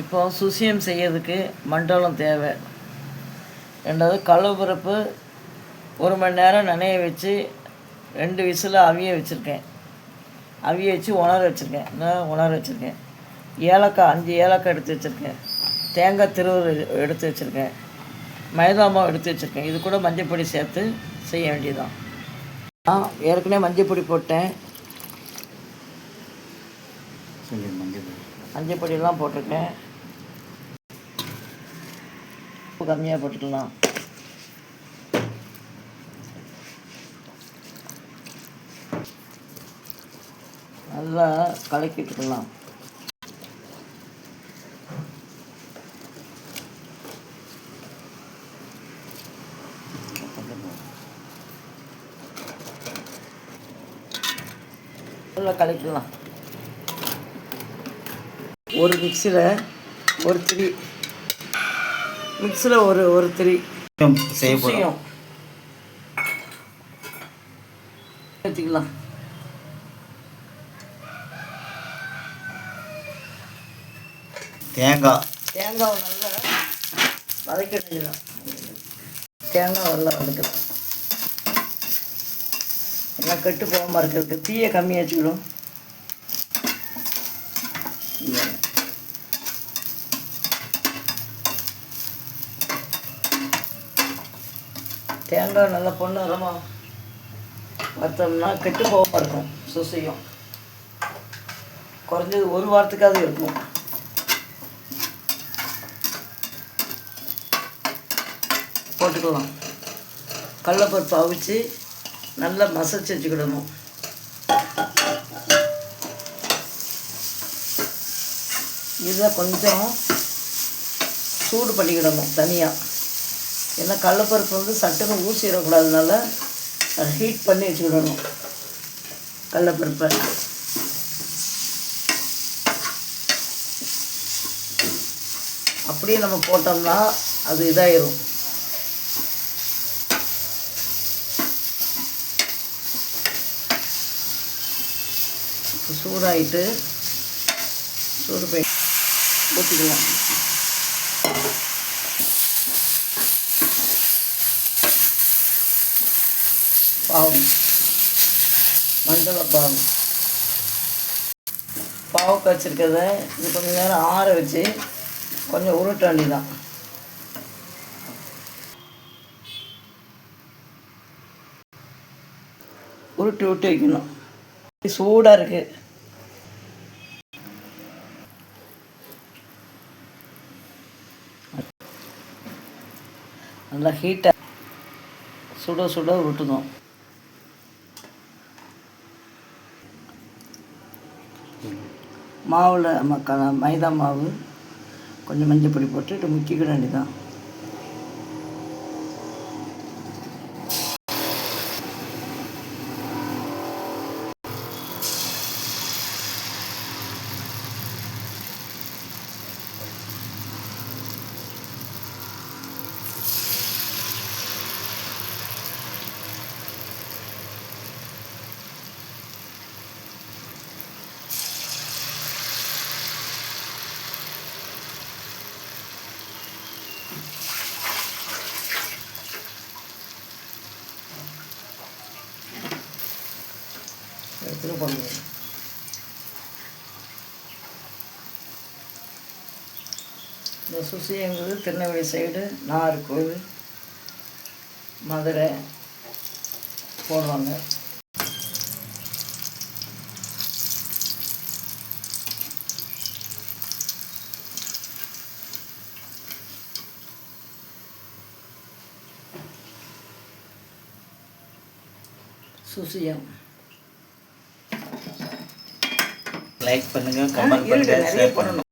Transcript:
இப்போ சுசியம் செய்யறதுக்கு மண்டலம் தேவை. ரெண்டாவது கடலப்பருப்பு ஒரு மணி நேரம் நனைய வச்சு ரெண்டு விசில் அவிய வச்சுருக்கேன். அவிய வச்சு உணர வச்சுருக்கேன். நான் உணர வச்சுருக்கேன்? ஏலக்காய் அஞ்சு ஏலக்காய் எடுத்து வச்சுருக்கேன். தேங்காய் திருவரு எடுத்து வச்சுருக்கேன். மைதா மாவு எடுத்து வச்சுருக்கேன். இது கூட மஞ்சள் பொடி சேர்த்து செய்ய வேண்டியதுதான். நான் ஏற்கனவே மஞ்சள் பொடி போட்டேன். மஞ்சள் பொடியெல்லாம் போட்டிருக்கேன். உப்பு கம்மியாக போட்டுக்கலாம். நல்லா கலக்கிட்டுக்கலாம் நல்லா கலக்கலாம் ஒரு மிக்சியில் ஒரு திரி மிக்சியில் ஒரு ஒரு திரி செய்ய போகிறோம் வச்சுக்கலாம் தேங்காய். தேங்காவை நல்லா வதக்க வேண்டியதான் தேங்காய் நல்லா வதக்கலாம் எல்லாம் கெட்டு போகாமல் இருக்கிறதுக்கு தீயை கம்மியாக வச்சுக்கிடும் தேங்காய் நல்லா பொண்ணு வறுத்தோம்னா கெட்டு போகாமல் இருக்கும் சுசையும். குறைஞ்சது ஒரு வாரத்துக்காவது இருக்கும். போட்டுக்கலாம். கடலப்பருப்பு அவிச்சு நல்லா மசச்சு வச்சுக்கிடணும். இதை கொஞ்சம் சூடு பண்ணிக்கிடணும் தனியாக ஏன்னா கடலப்பருப்பு வந்து சட்டுன்னு ஊசிடக்கூடாதுனால அதை ஹீட் பண்ணி வச்சுக்கிடணும் கடலப்பருப்பை. அப்படியே நம்ம போட்டோம்னா அது இதாயிரும். சூடாயிட்டு சூடு போய் ஊற்றிக்கலாம் பாவம் மஞ்சள் பாவம் பாவுக்கு வச்சுருக்கிறத இது கொஞ்சம் நேரம் ஆற வச்சு கொஞ்சம் உருட்ட வேண்டியதான் உருட்டி விட்டு வைக்கணும். சூடாக இருக்குது நல்லா ஹீட்டாக சுட சுட உருட்டுணும். மாவில் மக்க மைதா மாவு கொஞ்சம் மஞ்சள் பொடி போட்டு முக்கிக்கிட வேண்டியதான் பண்ணுவோம். இந்த சுசிங்கிறது திருநெல்வேலி சைடு நாகர்கோவில் மதுரை போடுவாங்க. சுசியம். லைக் பண்ணுங்க கமெண்ட் பண்ணுங்க ஷேர் பண்ணுங்க பண்ணணும்.